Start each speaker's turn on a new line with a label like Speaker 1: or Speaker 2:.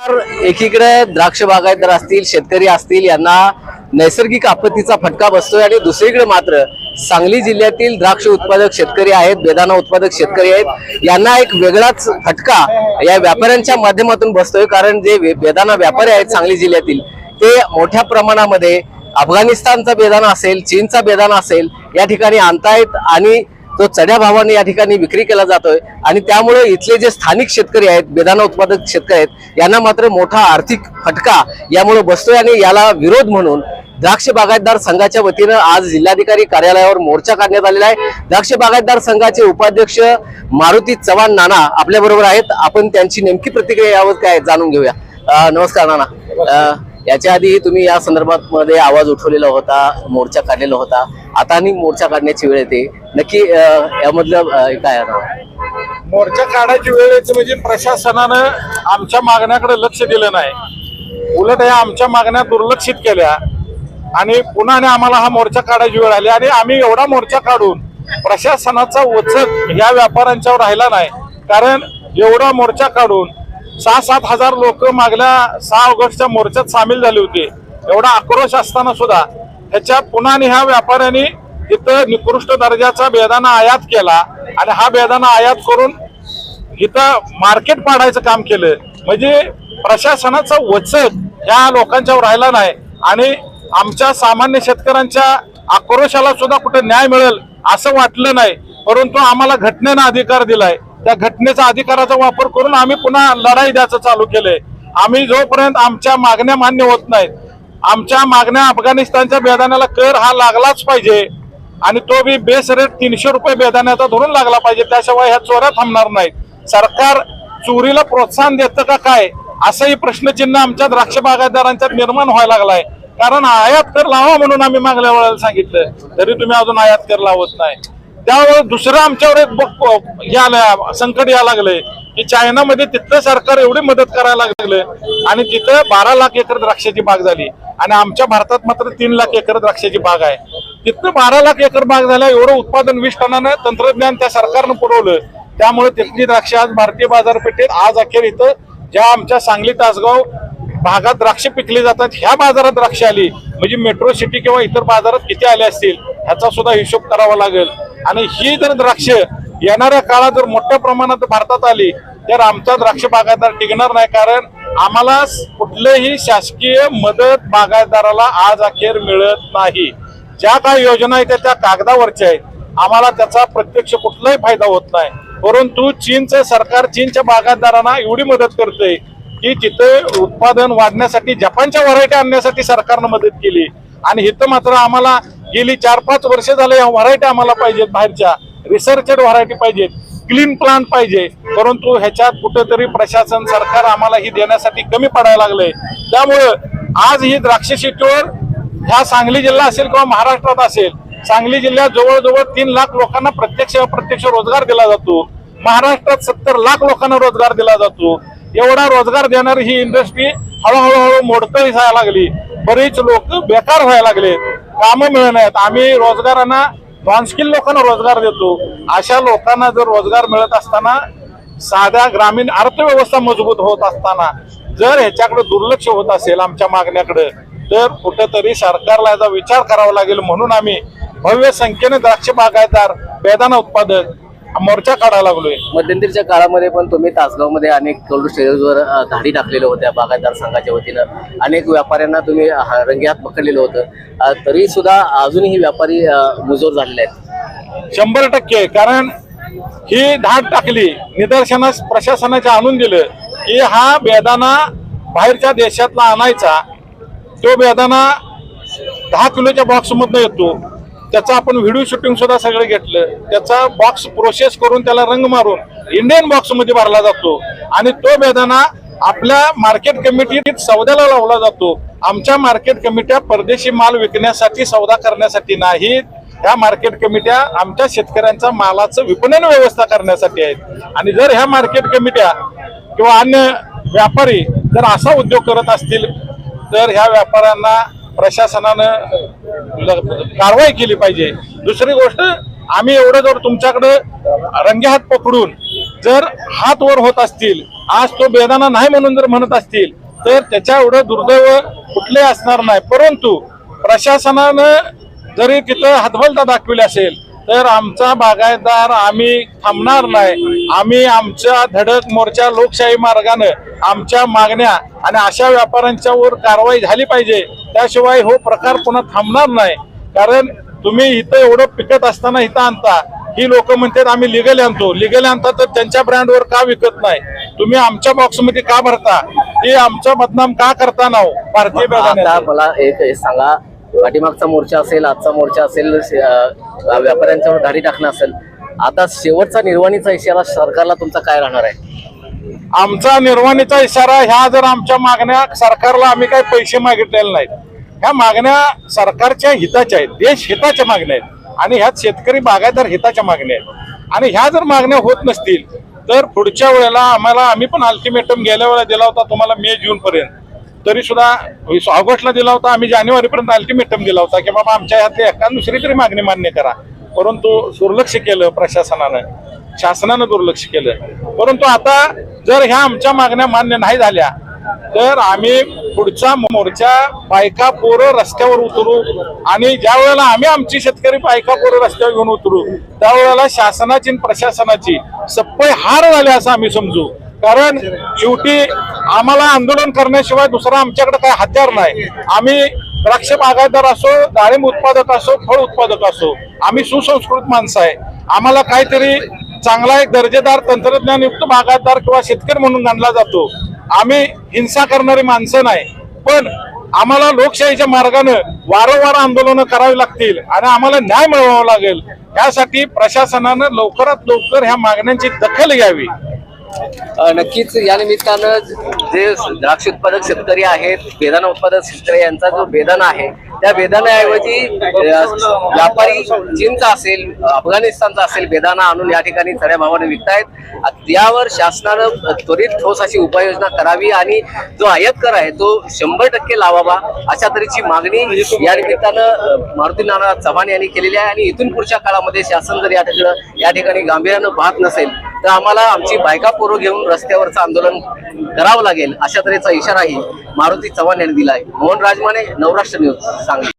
Speaker 1: तर एकीकडे द्राक्ष बागायतदार असतील शेतकरी असतील यांना नैसर्गिक आपत्तीचा फटका बसतोय आणि दुसरीकडे मात्र सांगली जिल्ह्यातील द्राक्ष उत्पादक शेतकरी आहेत बेदाना उत्पादक शेतकरी आहेत यांना एक वेगळाच फटका या व्यापाऱ्यांच्या माध्यमातून बसतोय. कारण जे वे- व्यापारी आहेत सांगली जिल्ह्यातील ते मोठ्या प्रमाणामध्ये अफगाणिस्तानचा बेदाना असेल चीनचा बेदाना असेल या ठिकाणी आणतायत आणि तो चढ्या भावाने या ठिकाणी विक्री केला जातोय आणि त्यामुळे इथले जे स्थानिक शेतकरी आहेत बेदाना उत्पादक शेतकरी आहेत यांना मात्र मोठा आर्थिक फटका यामुळे बसतोय आणि याला विरोध म्हणून द्राक्ष बागायतदार संघाच्या वतीनं आज जिल्हाधिकारी कार्यालयावर मोर्चा काढण्यात आलेला आहे. द्राक्ष बागायतदार संघाचे उपाध्यक्ष मारुती चव्हाण नाना आपल्या बरोबर आहेत. आपण त्यांची नेमकी प्रतिक्रिया यावर काय जाणून घेऊया. नमस्कार नाना. याच्या आधी तुम्ही या संदर्भात मध्ये आवाज उठवलेला होता मोर्चा काढलेला होता. आता आणि मोर्चा काढण्याची वेळ येते. नक्की यामधलं काय
Speaker 2: मोर्चा काढायची वेळ येते म्हणजे प्रशासनानं आमच्या मागण्याकडे लक्ष दिलं नाही. उलट या आमच्या मागण्या दुर्लक्षित केल्या. आणि पुन्हा आणि आम्हाला हा मोर्चा काढायची वेळ आली. आणि आम्ही एवढा मोर्चा काढून प्रशासनाचा वचक या व्यापाऱ्यांच्यावर राहिला नाही. कारण एवढा मोर्चा काढून सहा सात हजार लोक मागल्या सहा ऑगस्टच्या मोर्चात सामील झाले होते. एवढा आक्रोश असताना सुद्धा ह्याच्या पुन्हा आणि ह्या व्यापाऱ्यांनी इथं निकृष्ट दर्जाचा बेदाना आयात केला आणि हा बेदाना आयात करून इथं मार्केट पाडायचं काम केलं. म्हणजे प्रशासनाचा वचक ह्या लोकांच्यावर राहिला नाही आणि आमच्या सामान्य शेतकऱ्यांच्या आक्रोशाला सुद्धा कुठे न्याय मिळेल असं वाटलं नाही. परंतु आम्हाला घटनेनं अधिकार दिलाय. त्या घटनेचा अधिकाराचा वापर करून आम्ही पुन्हा लढाई द्यायचं चालू केलंय. आम्ही जोपर्यंत आमच्या मागण्या मान्य होत नाहीत आमच्या मागण्या अफगाणिस्तानच्या बेदाण्याला कर हा लागलाच पाहिजे. आणि तो बी बेस रेट तीनशे रुपये बेदाण्याचा धरून लागला पाहिजे. त्याशिवाय ह्या चोऱ्या थांबणार नाहीत. सरकार चोरीला प्रोत्साहन देतं का काय? असंही प्रश्नचिन्ह आमच्या द्राक्ष बागायतदारांच्यात निर्माण व्हायला लागलाय. कारण आयात कर लावा म्हणून आम्ही मागल्या वेळेला सांगितलं. तरी तुम्ही अजून आयात कर लावत नाही. त्यामुळे दुसरं आमच्यावर एक हे आलं संकट या लागलंय. की चायनामध्ये तिथलं सरकार एवढी मदत करायला लागलं. आणि तिथं बारा लाख एकर द्राक्षाची बाग झाली. आणि आमच्या भारतात मात्र तीन लाख एकर द्राक्षाची बाग आहे. तिथं बारा लाख एकर बाग झाल्या एवढं उत्पादन वीस टनानं तंत्रज्ञान त्या सरकारनं पुरवलं. त्यामुळे तिथली द्राक्ष आज भारतीय बाजारपेठेत आज अखेर इथं ज्या आमच्या सांगली तासगाव भागात द्राक्ष पिकली जातात ह्या बाजारात द्राक्ष आली. म्हणजे मेट्रो सिटी किंवा इतर बाजारात किती आले असतील ह्याचा सुद्धा हिशोब करावा लागेल. आणि ही जर द्राक्ष येणाऱ्या काळात जर मोठ्या प्रमाणात भारतात आली तर आमचा द्राक्ष बागायतदार टिकणार नाही कारण आम्हाला कुठलेही शासकीय मदत बागायतदाराला आज अखेर मिळत नाही. ज्या काही योजना आहेत त्या- त्या कागदावरच्या आहेत. आम्हाला त्याचा प्रत्यक्ष कुठलाही फायदा होत नाही. परंतु चीनचं सरकार चीनच्या बागायतदारांना एवढी मदत करते की तिथे उत्पादन वाढण्यासाठी जपानच्या व्हरायटी आणण्यासाठी सरकारनं मदत केली. आणि इथं मात्र आम्हाला गेली चार पाच वर्ष झाले या व्हरायटी आम्हाला पाहिजेत बाहेरच्या. रिसर्चेड व्हरायटी पाहिजेत क्लीन प्लांट पाहिजे परंतु ह्याच्यात कुठेतरी प्रशासन सरकार आम्हाला ही देण्यासाठी कमी पडायला लागलंय. त्यामुळं आज ही द्राक्ष शेतीवर ह्या सांगली जिल्हा असेल किंवा महाराष्ट्रात असेल सांगली जिल्ह्यात जवळजवळ तीन लाख लोकांना प्रत्यक्ष अप्रत्यक्ष रोजगार दिला जातो. महाराष्ट्रात सत्तर लाख लोकांना रोजगार दिला जातो. एवढा रोजगार देणारी ही इंडस्ट्री हळूहळू हळू मोडकळी व्हायला लागली. बरेच लोक बेकार व्हायला लागले. कामं मिळत आम्ही रोजगारांना नॉनस्किल लोकांना रोजगार देतो. अशा लोकांना जर रोजगार मिळत असताना साध्या ग्रामीण अर्थव्यवस्था मजबूत होत असताना जर ह्याच्याकडे दुर्लक्ष होत असेल आमच्या मागण्याकडे तर कुठेतरी सरकारला याचा विचार करावा लागेल. म्हणून आम्ही भव्य संख्येने द्राक्ष बागायतदार बेदाना उत्पादक मोर्चा काढायला लागलोय.
Speaker 1: मध्यंतरीच्या काळामध्ये पण तुम्ही तासगावमध्ये अनेक कोल्ड स्टोरेजवर धाडी टाकलेल्या होत्या बागायतदार संघाच्या वतीनं. अनेक व्यापाऱ्यांना तुम्ही रंगेहात पकडलेलं होतं. तरी सुद्धा अजूनही व्यापारी मुजोर झालेले आहेत.
Speaker 2: शंभर टक्के कारण ही धाड टाकली निदर्शनास प्रशासनाच्या आणून दिलं की हा बेदाना बाहेरच्या देशातला आणायचा. तो बेदाना दहा किलोच्या बॉक्स मधनं येतो. त्याचा आपण व्हिडिओ शूटिंग सुद्धा सगळं घेतलं. त्याचा बॉक्स प्रोसेस करून त्याला रंग मारून इंडियन बॉक्समध्ये भरला जातो. आणि तो बेदाना आपल्या मार्केट कमिटीत सौद्याला लावला जातो. आमच्या मार्केट कमिट्या परदेशी माल विकण्यासाठी सौदा करण्यासाठी नाहीत ह्या मार्केट कमिट्या आमच्या शेतकऱ्यांच्या मालाचं विपणन व्यवस्था करण्यासाठी आहेत. आणि जर ह्या मार्केट कमिट्या किंवा अन्य व्यापारी जर असा उद्योग करत असतील तर ह्या व्यापाऱ्यांना प्रशासनानं कारवाई केली पाहिजे. दुसरी गोष्ट आम्ही एवढं जर तुमच्याकडे रंगेहात पकडून जर हात वर होत असतील आज तो बेदाना नाही म्हणून जर म्हणत असतील तर त्याच्या एवढं दुर्दैव कुठले असणार नाही. परंतु प्रशासनानं जरी तिथं हतबलता दाखविली असेल तर आमचा बागायतदार आम्ही थांबणार नाही. आम्ही आमच्या धडक मोर्चा लोकशाही मार्गानं आमच्या मागण्या आणि अशा व्यापाऱ्यांच्या वर कारवाई झाली पाहिजे. त्याशिवाय हो प्रकार पुन्हा थांबणार नाही. कारण तुम्ही इथं एवढं पिकत असताना इथं आणता. ही लोक म्हणतात आम्ही लिगल आणतो. लिगल आणता तर त्यांच्या ब्रँडवर का विकत नाही? तुम्ही आमच्या बॉक्समध्ये का भरता? हे आमचा बदनाम का करता ना भारतीय?
Speaker 1: मला एक सांगा. पाठीमागचा मोर्चा असेल आजचा मोर्चा असेल व्यापाऱ्यांच्यावर धाडी टाकणं असेल. आता शेवटचा निर्वाणीचा इशारा सरकारला तुमचा काय राहणार आहे?
Speaker 2: आमचा निर्वाणीचा इशारा ह्या जर आमच्या मागण्या सरकारला आम्ही काही पैसे मागितलेले नाहीत. ह्या मागण्या सरकारच्या हिताच्या आहेत. देश हिताच्या मागण्या आहेत. आणि ह्यात शेतकरी बागायतदार हिताच्या मागण्या आहेत. आणि ह्या जर मागण्या होत नसतील तर पुढच्या वेळेला आम्हाला आम्ही पण अल्टिमेटम गेल्या वेळेला दिला होता तुम्हाला मे जून पर्यंत. तरी सुद्धा ऑगस्टला दिला होता आम्ही जानेवारीपर्यंत अल्टिमेटम दिला होता की बाबा आमच्या ह्यातली एका दुसरी तरी मागणी मान्य करा. परंतु दुर्लक्ष केलं प्रशासनानं. शासनानं दुर्लक्ष केलं. परंतु आता जर ह्या आमच्या मागण्या मान्य नाही झाल्या तर आम्ही पुढचा मोर्चा बायका पोरं रस्त्यावर उतरू आणि ज्या वेळेला आम्ही आमची शेतकरी बायका पोरं रस्त्यावर घेऊन उतरू त्यावेळेला शासनाची आणि प्रशासनाची सप्पय हार झाले असं आम्ही समजू. कारण शेवटी आम्हाला आंदोलन करण्याशिवाय दुसरा आमच्याकडे काय हत्यार नाही. आम्ही द्राक्ष बागायतदार असो डाळिंब उत्पादक असो फळ उत्पादक असो आम्ही सुसंस्कृत माणसं आहे. आम्हाला काहीतरी चांगला एक दर्जेदार तंत्रज्ञानयुक्त बागायतदार किंवा शेतकरी म्हणून गणला जातो. आम्ही हिंसा करणारी माणसं नाही पण आम्हाला लोकशाहीच्या मार्गानं वारंवार आंदोलनं करावी लागतील आणि आम्हाला न्याय मिळवावा लागेल. यासाठी प्रशासनानं लवकरात लवकर ह्या मागण्यांची दखल घ्यावी.
Speaker 1: नक्कीच या निमित्तानं जे द्राक्ष उत्पादक शेतकरी आहेत बेदाना उत्पादक शेतकरी यांचा जो बेदाना आहे त्या बेदानाऐवजी व्यापारी चीनचा असेल अफगाणिस्तानचा असेल बेदाना आणून या ठिकाणी चढ्या भावाने विकतायत. यावर शासनानं त्वरित ठोस अशी उपाययोजना करावी आणि जो आयात कर आहे तो शंभर टक्के लावावा अशा तऱ्हेची मागणी या निमित्तानं मारुती नाना चव्हाण यांनी केलेली आहे. आणि इथून पुढच्या काळामध्ये शासन जर या ठिकाणी या ठिकाणी गांभीर्यानं पाहत नसेल तर आम्हाला आमची बायका पोरं घेऊन रस्त्यावरचं आंदोलन करावं लागेल. अशा तऱ्हेचा इशाराही मारुती चव्हाण यांनी दिला आहे मोहन राजमाने नवराष्ट्र न्यूज सांगली.